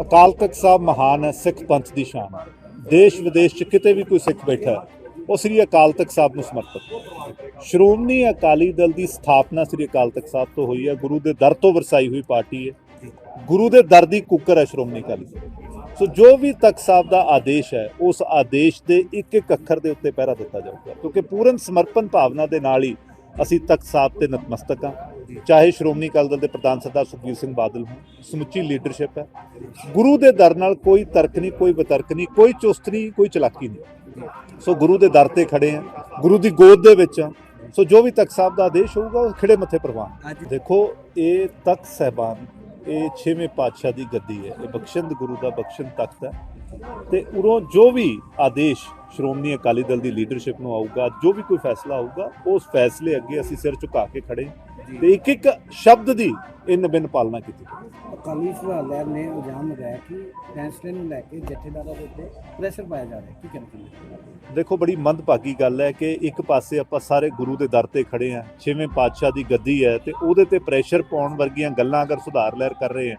ਅਕਾਲ ਤਖਤ ਸਾਹਿਬ ਮਹਾਨ ਹੈ ਸਿੱਖ ਪੰਥ ਦੀ ਸ਼ਾਨ ਹੈ। ਦੇਸ਼ ਵਿਦੇਸ਼ 'ਚ ਕਿਤੇ ਵੀ ਕੋਈ ਸਿੱਖ ਬੈਠਾ ਉਹ ਸ੍ਰੀ ਅਕਾਲ ਤਖਤ ਸਾਹਿਬ ਨੂੰ ਸਮਰਪਿਤ ਸ਼੍ਰੋਮਣੀ ਅਕਾਲੀ ਦਲ ਦੀ ਸਥਾਪਨਾ ਸ੍ਰੀ ਅਕਾਲ ਤਖਤ ਸਾਹਿਬ ਤੋਂ ਹੋਈ ਹੈ। ਗੁਰੂ ਦੇ ਦਰ ਤੋਂ ਵਰਸਾਈ ਹੋਈ ਪਾਰਟੀ ਹੈ। ਗੁਰੂ ਦੇ ਦਰ ਦੀ ਕੁੱਕਰ ਹੈ ਸ਼੍ਰੋਮਣੀ ਅਕਾਲੀ ਦਲ। ਸੋ ਜੋ ਵੀ ਤਖਤ ਸਾਹਿਬ ਦਾ ਆਦੇਸ਼ ਹੈ, ਉਸ ਆਦੇਸ਼ ਦੇ ਇੱਕ ਇੱਕ ਅੱਖਰ ਦੇ ਉੱਤੇ ਪਹਿਰਾ ਦਿੱਤਾ ਜਾਊਗਾ। ਕਿਉਂਕਿ ਪੂਰਨ ਸਮਰਪਣ ਭਾਵਨਾ ਦੇ ਨਾਲ ਹੀ ਅਸੀਂ ਤਖਤ ਸਾਹਿਬ ਤੇ ਨਤਮਸਤਕ ਹਾਂ। ਚਾਹੇ ਸ਼੍ਰੋਮਣੀ ਅਕਾਲੀ ਦਲ ਦੇ ਪ੍ਰਧਾਨ ਸਰਦਾਰ ਸੁਖਬੀਰ ਸਿੰਘ ਬਾਦਲ ਹੋਣ ਸਮੁੱਚੀ ਲੀਡਰਸ਼ਿਪ ਹੈ। ਗੁਰੂ ਦੇ ਦਰ ਨਾਲ ਕੋਈ ਤਰਕ ਨਹੀਂ ਕੋਈ ਵਿਤਰਕ ਨਹੀਂ ਕੋਈ ਚੁਸਤ ਨਹੀਂ ਕੋਈ ਚਲਾਕੀ ਨਹੀਂ। ਸੋ ਗੁਰੂ ਦੇ ਦਰ ਤੇ ਖੜੇ ਆ ਗੁਰੂ ਦੀ ਗੋਦ ਦੇ ਵਿੱਚ ਆ ਸੋ ਜੋ ਵੀ ਤਖਤ ਸਾਹਿਬ ਦਾ ਆਦੇਸ਼ ਹੋਊਗਾ ਉਹ ਖਿੜੇ ਮੱਥੇ ਪ੍ਰਵਾਨ ਦੇਖੋ ਇਹ ਤਖਤ ਸਹਿਬਾਨ ਇਹ ਛੇਵੇਂ ਪਾਤਸ਼ਾਹ ਦੀ ਗੱਦੀ ਹੈ। ਇਹ ਬਖਸ਼ਿੰਦ ਗੁਰੂ ਦਾ ਬਖਸ਼ਿੰਦ ਤਖਤ ਹੈ। ਤੇ ਉਰੋਂ ਜੋ ਵੀ ਆਦੇਸ਼ ਸ਼੍ਰੋਮਣੀ ਅਕਾਲੀ ਦਲ ਦੀ ਲੀਡਰਸ਼ਿਪ ਨੂੰ ਆਊਗਾ ਜੋ ਵੀ ਕੋਈ ਫੈਸਲਾ ਆਊਗਾ ਉਸ ਫੈਸਲੇ ਅੱਗੇ ਅਸੀਂ ਸਿਰ ਝੁਕਾ ਕੇ ਖੜੇ ਹਾਂ। ਤੇ ਇੱਕ ਇੱਕ ਸ਼ਬਦ ਦੀ ਇਨ ਬਿਨ ਪਾਲਣਾ ਕੀਤੀ। ਅਕਾਲੀ ਫੁਲਾਰ ਲਹਿਰ ਨੇ ਇਲਜ਼ਾਮ ਲਗਾਇਆ ਕਿ ਫੈਸਲੇ ਨੂੰ ਲੈ ਕੇ ਜਥੇਦਾਰਾਂ ਦੇ ਉੱਤੇ ਪ੍ਰੈਸ਼ਰ ਪਾਇਆ ਜਾ ਰਿਹਾ ਕੀ ਹੋ? ਦੇਖੋ ਬੜੀ ਮੰਦਭਾਗੀ ਗੱਲ ਹੈ ਕਿ ਇੱਕ ਪਾਸੇ ਆਪਾਂ ਸਾਰੇ ਗੁਰੂ ਦੇ ਦਰ ਤੇ ਖੜੇ ਆ ਛੇਵੇਂ ਪਾਤਸ਼ਾਹ ਦੀ ਗੱਦੀ ਹੈ ਤੇ ਉਹਦੇ ਤੇ ਪ੍ਰੈਸ਼ਰ ਪਾਉਣ ਵਰਗੀਆਂ ਗੱਲਾਂ ਅਗਰ ਸੁਧਾਰ ਲਹਿਰ ਕਰ ਰਹੇ ਆ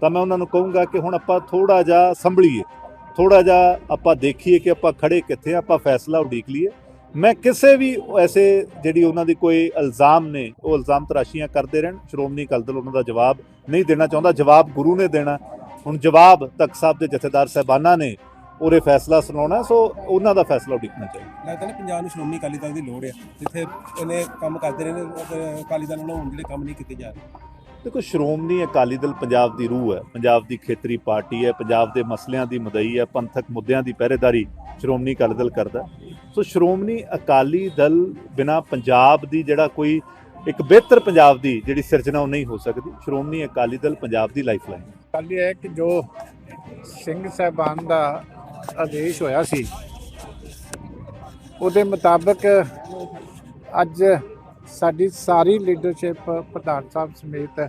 ਤਾਂ ਮੈਂ ਉਹਨਾਂ ਨੂੰ ਕਹੂੰਗਾ ਕਿ ਹੁਣ ਆਪਾਂ ਥੋੜਾ ਜਿਹਾ ਸੰਭਲੀਏ ਥੋੜਾ ਜਿਹਾ ਆਪਾਂ ਦੇਖੀਏ ਕਿ ਆਪਾਂ ਖੜੇ ਕਿੱਥੇ ਆਪਾਂ ਫੈਸਲਾ ਉਡੀਕ ਲਈਏ ਮੈਂ ਕਿਸੇ ਵੀ ਐਸੇ ਜਿਹੜੀ ਉਹਨਾਂ ਦੀ ਕੋਈ ਇਲਜ਼ਾਮ ਨੇ ਉਹ ਇਲਜ਼ਾਮ ਤਰਾਸ਼ੀਆਂ ਕਰਦੇ ਰਹਿਣ ਸ਼੍ਰੋਮਣੀ ਅਕਾਲੀ ਦਲ ਉਹਨਾਂ ਦਾ ਜਵਾਬ ਨਹੀਂ ਦੇਣਾ ਚਾਹੁੰਦਾ ਜਵਾਬ ਗੁਰੂ ਨੇ ਦੇਣਾ। ਹੁਣ ਜਵਾਬ ਤਖਤ ਸਾਹਿਬ ਦੇ ਜਥੇਦਾਰ ਸਾਹਿਬਾਨਾਂ ਨੇ ਉਹਰੇ ਫੈਸਲਾ ਸੁਣਾਉਣਾ ਸੋ ਉਹਨਾਂ ਦਾ ਫੈਸਲਾ ਉਡੀਕਣਾ ਚਾਹੀਦਾ। ਲੱਗਦਾ ਨਾ ਪੰਜਾਬ ਨੂੰ ਸ਼੍ਰੋਮਣੀ ਅਕਾਲੀ ਦਲ ਦੀ ਲੋੜ ਹੈ ਜਿੱਥੇ ਇਹਨੇ ਕੰਮ ਕਰਦੇ ਰਹੇ ਨੇ ਅਕਾਲੀ ਦਲ ਵੱਲੋਂ ਹੁਣ ਜਿਹੜੇ ਕੰਮ ਨਹੀਂ ਕੀਤੇ ਜਾ ਰਹੇ। ਦੇਖੋ ਸ਼੍ਰੋਮਣੀ ਅਕਾਲੀ ਦਲ ਪੰਜਾਬ ਦੀ ਰੂਹ ਹੈ ਪੰਜਾਬ ਦੀ ਖੇਤਰੀ ਪਾਰਟੀ ਹੈ ਪੰਜਾਬ ਦੇ ਮਸਲਿਆਂ ਦੀ ਮਦਈ ਹੈ ਪੰਥਕ ਮੁੱਦਿਆਂ ਦੀ ਪਹਿਰੇਦਾਰੀ ਸ਼੍ਰੋਮਣੀ ਅਕਾਲੀ ਦਲ ਕਰਦਾ। ਸੋ ਸ਼੍ਰੋਮਣੀ ਅਕਾਲੀ ਦਲ ਬਿਨਾ ਪੰਜਾਬ ਦੀ ਜਿਹੜਾ ਕੋਈ ਇੱਕ ਬਿਹਤਰ ਪੰਜਾਬ ਦੀ ਜਿਹੜੀ ਸਿਰਜਣਾ ਉਹ ਨਹੀਂ ਹੋ ਸਕਦੀ। ਸ਼੍ਰੋਮਣੀ ਅਕਾਲੀ ਦਲ ਪੰਜਾਬ ਦੀ ਲਾਈਫਲਾਈਨ। ਗੱਲ ਇਹ ਹੈ ਕਿ ਜੋ ਸਿੰਘ ਸਾਹਿਬਾਨ ਦਾ ਆਦੇਸ਼ ਹੋਇਆ ਸੀ, ਉਹਦੇ ਮੁਤਾਬਕ ਅੱਜ ਸਾਡੀ ਸਾਰੀ ਲੀਡਰਸ਼ਿਪ ਪ੍ਰਧਾਨ ਸਾਹਿਬ ਸਮੇਤ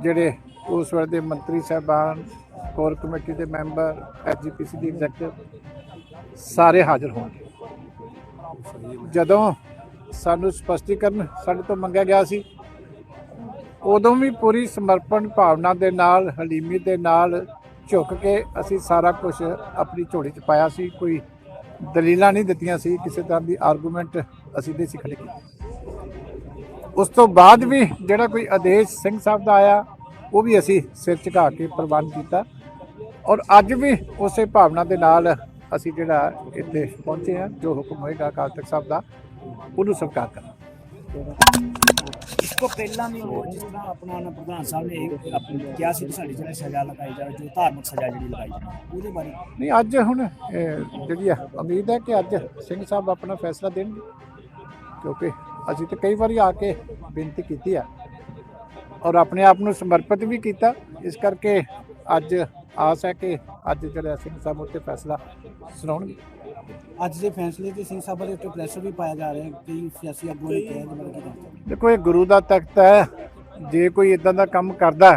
ਜਿਹੜੇ ਉਸ ਵੇਲੇ ਦੇ ਮੰਤਰੀ ਸਾਹਿਬਾਨ ਕੋਰ ਕਮੇਟੀ ਦੇ ਮੈਂਬਰ ਐਸਜੀਪੀਸੀ ਦੀ ਐਗਜ਼ੈਕਟਿਵ ਸਾਰੇ ਹਾਜ਼ਰ ਹੋਣਗੇ। ਜਦੋਂ ਸਾਨੂੰ ਸਪਸ਼ਟੀਕਰਨ ਸਾਡੇ ਤੋਂ ਮੰਗਿਆ ਗਿਆ ਸੀ, ਉਦੋਂ ਵੀ ਪੂਰੀ ਸਮਰਪਣ ਭਾਵਨਾ ਦੇ ਨਾਲ, ਹਲੀਮੀ ਦੇ ਨਾਲ ਝੁਕ ਕੇ ਅਸੀਂ ਸਾਰਾ ਕੁਝ ਆਪਣੀ ਝੋਲੀ 'ਚ ਪਾਇਆ ਸੀ, ਕੋਈ ਦਲੀਲਾਂ ਨਹੀਂ ਦਿੱਤੀਆਂ ਸੀ, ਕਿਸੇ ਤਰ੍ਹਾਂ ਦੀ ਆਰਗੂਮੈਂਟ ਅਸੀਂ ਨਹੀਂ ਸੀ ਖੜੇ ਕੀਤੇ। ਉਸ ਤੋਂ ਬਾਅਦ ਵੀ ਜਿਹੜਾ ਕੋਈ ਆਦੇਸ਼ ਸਿੰਘ ਸਾਹਿਬ ਦਾ ਆਇਆ, ਉਹ ਵੀ ਅਸੀਂ ਸਿਰ ਝੁਕਾ ਕੇ ਪ੍ਰਵਾਨ ਕੀਤਾ। ਔਰ ਅੱਜ ਵੀ ਉਸੇ ਭਾਵਨਾ ਦੇ ਨਾਲ ਅਸੀਂ ਜਿਹੜਾ ਇੱਥੇ ਪਹੁੰਚੇ ਹਾਂ ਜੋ ਹੁਕਮ ਹੋਏਗਾ ਅਕਾਲ ਤਖਤ ਸਾਹਿਬ ਦਾ ਉਹਨੂੰ ਸਵੀਕਾਰ ਕਰਾਂਗੇ। ਇਸ ਤੋਂ ਪਹਿਲਾਂ ਵੀ ਉਹ ਜਿਸ ਤਰ੍ਹਾਂ ਆਪਣਾ ਨਾ ਪ੍ਰਧਾਨ ਸਾਹਿਬ ਨੇ ਆਪਣੀ ਕਿਹਾ ਸੀ ਸਾਡੀ ਜਿਹੜੀ ਸਜ਼ਾ ਲਗਾਈ ਜਾਵੇ ਜੋ ਧਾਰਮਿਕ ਸਜ਼ਾ ਜਿਹੜੀ ਲਗਾਈ ਜਾਵੇ ਉਹਦੇ ਬਾਰੇ। ਨਹੀਂ ਅੱਜ ਹੁਣ ਜਿਹੜੀ ਆ ਉਮੀਦ ਹੈ ਕਿ ਅੱਜ ਸਿੰਘ ਸਾਹਿਬ ਆਪਣਾ ਫੈਸਲਾ ਦੇਣਗੇ ਕਿਉਂਕਿ ਅਸੀਂ ਤਾਂ ਕਈ ਵਾਰੀ ਆ ਕੇ ਬੇਨਤੀ ਕੀਤੀ ਆ ਔਰ ਆਪਣੇ ਆਪ ਨੂੰ ਸਮਰਪਿਤ ਵੀ ਕੀਤਾ ਇਸ ਕਰਕੇ ਅੱਜ ਆਸ ਹੈ ਕਿ ਅੱਜ ਜਿਹੜਾ ਸਿੰਘ ਸਾਹਿਬ ਉੱਤੇ ਫੈਸਲਾ ਸੁਣਾਉਣਗੇ। ਅੱਜ ਦੇ ਫੈਸਲੇ ਤੇ ਸਿੰਘ ਸਾਹਿਬ ਦੇ ਉੱਤੇ ਪ੍ਰੈਸ਼ਰ ਵੀ ਪਾਇਆ ਜਾ ਰਿਹਾ ਹੈ ਕਈ ਸਿਆਸੀ ਆਗੂਆਂ ਨੇ ਕਿਹਾ ਜਿਵੇਂ ਕਿ ਦੇਖੋ ਇਹ ਗੁਰੂ ਦਾ ਤਖਤ ਹੈ। ਜੇ ਕੋਈ ਇਦਾਂ ਦਾ ਕੰਮ ਕਰਦਾ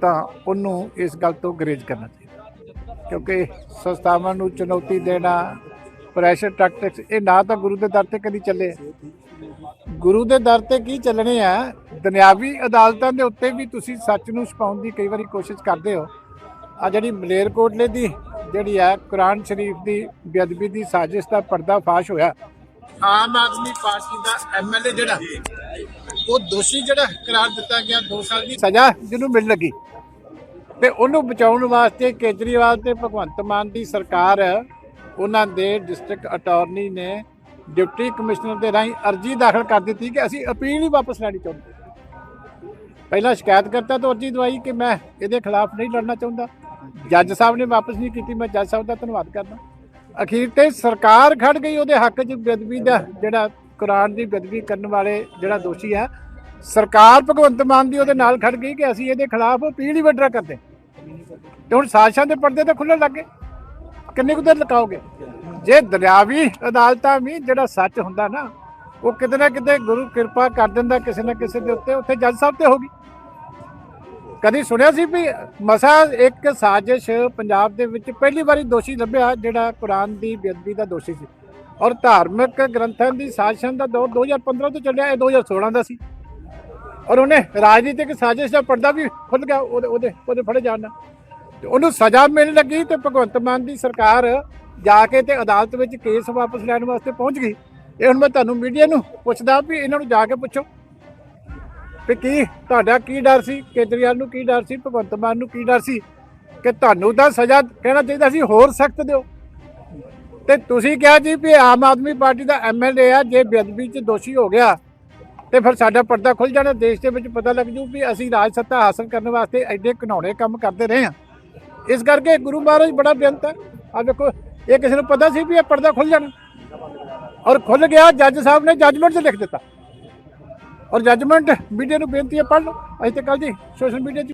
ਤਾਂ ਉਹਨੂੰ ਇਸ ਗੱਲ ਤੋਂ ਗਰੇਜ ਕਰਨਾ ਚਾਹੀਦਾ। ਕਿਉਂਕਿ ਸੰਸਥਾਵਾਂ ਨੂੰ ਚੁਣੌਤੀ ਦੇਣਾ ਪ੍ਰੈਸ਼ਰ ਟੈਕਟਿਕਸ ਇਹ ਨਾ ਤਾਂ ਗੁਰੂ ਦੇ ਦਰ ਤੇ ਕਦੀ ਚੱਲੇ। ਗੁਰੂ ਦੇ ਦਰ ਤੇ ਕੀ ਚੱਲਣੇ ਆ ਦੁਨਿਆਵੀ ਅਦਾਲਤਾਂ ਦੇ ਉੱਤੇ ਵੀ ਤੁਸੀਂ ਸੱਚ ਨੂੰ ਛੁਪਾਉਣ ਦੀ ਕਈ ਵਾਰੀ ਕੋਸ਼ਿਸ਼ ਕਰਦੇ ਹੋ। ਆ ਜਿਹੜੀ ਮਲੇਰਕੋਟਲੇ ਦੀ ਜਿਹੜੀ ਹੈ ਕੁਰਾਨ ਸ਼ਰੀਫ ਦੀ ਬੇਅਦਬੀ ਦੀ ਸਾਜ਼ਿਸ਼ ਦਾ ਪਰਦਾ ਫਾਸ਼ ਹੋਇਆ। ਆਮ ਆਦਮੀ ਪਾਰਟੀ ਦਾ ਐਮਐਲਏ ਜਿਹੜਾ ਉਹ ਦੋਸ਼ੀ ਜਿਹੜਾ ਕਰਾਰ ਦਿੱਤਾ ਗਿਆ 2 ਸਾਲ ਦੀ ਸਜ਼ਾ ਜਿਹਨੂੰ ਮਿਲ ਲੱਗੀ। ਤੇ ਉਹਨੂੰ ਬਚਾਉਣ ਵਾਸਤੇ ਕੇਜਰੀਵਾਲ ਤੇ ਭਗਵੰਤ ਮਾਨ ਦੀ ਸਰਕਾਰ ਉਹਨਾਂ ਦੇ ਡਿਸਟ੍ਰਿਕਟ ਅਟਾਰਨੀ ਨੇ ਡਿਪਟੀ ਕਮਿਸ਼ਨਰ ਦੇ ਰਾਹੀਂ ਅਰਜੀ ਦਾਖਲ ਕਰ ਦਿੱਤੀ ਕਿ ਅਸੀਂ ਅਪੀਲ ਹੀ ਵਾਪਸ ਲੈਣੀ ਚਾਹੁੰਦੇ ਪਹਿਲਾਂ ਸ਼ਿਕਾਇਤ ਕਰਤਾ ਤਾਂ ਅਰਜੀ ਦਵਾਈ ਕਿ ਮੈਂ ਇਹਦੇ ਖਿਲਾਫ ਨਹੀਂ ਲੜਨਾ ਚਾਹੁੰਦਾ। ਜੱਜ ਸਾਹਿਬ ਨੇ ਵਾਪਸ ਨਹੀਂ ਕੀਤੀ, ਮੈਂ ਜੱਜ ਸਾਹਿਬ ਦਾ ਧੰਨਵਾਦ ਕਰਦਾ। ਅਖੀਰ ਤੇ ਸਰਕਾਰ ਖੜ ਗਈ, ਉਹਦੇ ਹੱਕ 'ਚ ਬੇਅਦਬੀ ਦਾ ਜਿਹੜਾ ਕੁਰਾਨ ਦੀ ਬੇਅਦਬੀ ਕਰਨ ਵਾਲੇ ਜਿਹੜਾ ਦੋਸ਼ੀ ਹੈ, ਸਰਕਾਰ ਭਗਵੰਤ ਮਾਨ ਦੀ ਉਹਦੇ ਨਾਲ ਖੜ ਗਈ ਕਿ ਅਸੀਂ ਇਹਦੇ ਖਿਲਾਫ ਅਪੀਲ ਹੀ ਵਿਡਰਾ ਕਰਦੇ। ਤੇ ਹੁਣ ਸਾਜ਼ਿਸ਼ਾਂ ਦੇ ਪਰਦੇ ਤਾਂ ਖੁੱਲ੍ਹਣ ਲੱਗੇ ਕਿੰਨੇ ਕੁ ਦੇਰ ਲਕਾਓਗੇ ਜੇ ਦਰਿਆਵੀ ਅਦਾਲਤਾਂ ਵੀ ਜਿਹੜਾ ਸੱਚ ਹੁੰਦਾ ਨਾ ਉਹ ਕਿਤੇ ਨਾ ਕਿਤੇ ਗੁਰੂ ਕਿਰਪਾ ਕਰ ਦਿੰਦਾ ਕਿਸੇ ਨਾ ਕਿਸੇ ਦੇ ਉੱਤੇ, ਉੱਥੇ ਜੱਜ ਸਾਹਿਬ ਤੇ ਹੋਗੀ ਕਦੀ ਸੁਣਿਆ ਸੀ ਵੀ ਮਸਾ ਇੱਕ ਸਾਜ਼ਿਸ਼ ਪੰਜਾਬ ਦੇ ਵਿੱਚ ਪਹਿਲੀ ਵਾਰੀ ਦੋਸ਼ੀ ਲੱਭਿਆ, ਜਿਹੜਾ ਕੁਰਾਨ ਦੀ ਬੇਅਦਬੀ ਦਾ ਦੋਸ਼ੀ ਸੀ। ਔਰ ਧਾਰਮਿਕ ਗ੍ਰੰਥਾਂ ਦੀ ਸਾਜ਼ਿਸ਼ਾਂ ਦਾ ਦੌਰ 2015 ਤੋਂ ਚੱਲਿਆ, ਇਹ 2016 ਦਾ ਸੀ। ਔਰ ਉਹਨੇ ਰਾਜਨੀਤਿਕ ਸਾਜ਼ਿਸ਼ ਦਾ ਪਰਦਾ ਵੀ ਖੁੱਲ ਗਿਆ, ਉਹਦੇ ਉਹਦੇ ਉਹਦੇ ਫੜੇ ਜਾਣ ਨਾਲ। ਉਹਨੂੰ ਸਜ਼ਾ ਮਿਲਣ ਲੱਗੀ ਤੇ ਭਗਵੰਤ ਮਾਨ ਦੀ ਸਰਕਾਰ ਜਾ ਕੇ ਤੇ ਅਦਾਲਤ ਵਿੱਚ ਕੇਸ ਵਾਪਸ ਲੈਣ ਵਾਸਤੇ ਪਹੁੰਚ ਗਈ। ਇਹ ਹੁਣ ਮੈਂ ਤੁਹਾਨੂੰ ਮੀਡੀਆ ਨੂੰ ਪੁੱਛਦਾ ਵੀ ਇਹਨਾਂ ਨੂੰ ਜਾ ਕੇ ਪੁੱਛੋ ਵੀ ਕੀ ਤੁਹਾਡਾ ਕੀ ਡਰ ਸੀ? ਕੇਜਰੀਵਾਲ ਨੂੰ ਕੀ ਡਰ ਸੀ? ਭਗਵੰਤ ਮਾਨ ਨੂੰ ਕੀ ਡਰ ਸੀ? ਕਿ ਤੁਹਾਨੂੰ ਤਾਂ ਸਜ਼ਾ ਕਹਿਣਾ ਚਾਹੀਦਾ ਸੀ, ਹੋਰ ਸਖਤ ਦਿਓ। ਤੇ ਤੁਸੀਂ ਕਿਹਾ ਜੀ ਵੀ ਆਮ ਆਦਮੀ ਪਾਰਟੀ ਦਾ ਐਮਐਲਏ ਆ, ਜੇ ਬੇਅਦਬੀ 'ਚ ਦੋਸ਼ੀ ਹੋ ਗਿਆ, ਤੇ ਫਿਰ ਸਾਡਾ ਪਰਦਾ ਖੁੱਲ ਜਾਣਾ, ਦੇਸ਼ ਦੇ ਵਿੱਚ ਪਤਾ ਲੱਗ ਜੂ ਵੀ ਅਸੀਂ ਰਾਜ ਸੱਤਾ ਹਾਸਲ ਕਰਨ ਵਾਸਤੇ ਐਡੇ ਘਿਨੌਣੇ ਕੰਮ ਕਰਦੇ ਰਹੇ ਹਾਂ। ਇਸ ਕਰਕੇ ਗੁਰੂ ਮਹਾਰਾਜ ਬੜਾ ਬੇਅੰਤ ਹੈ। ਆ ਦੇਖੋ, ਇਹ ਕਿਸੇ ਨੂੰ ਪਤਾ ਸੀ ਵੀ ਇਹ ਪਰਦਾ ਖੁੱਲ ਜਾਣਾ। ਔਰ ਖੁੱਲ ਗਿਆ, ਜੱਜ ਸਾਹਿਬ ਨੇ ਜੱਜਮੈਂਟ 'ਚ ਲਿਖ ਦਿੱਤਾ। ਔਰ ਜੱਜਮੈਂਟ ਮੀਡੀਆ ਨੂੰ ਬੇਨਤੀ ਹੈ, ਪੜ੍ਹ ਲਓ। ਅਸੀਂ ਤੇ ਕੱਲ ਜੀ ਸੋਸ਼ਲ ਮੀਡੀਆ 'ਚ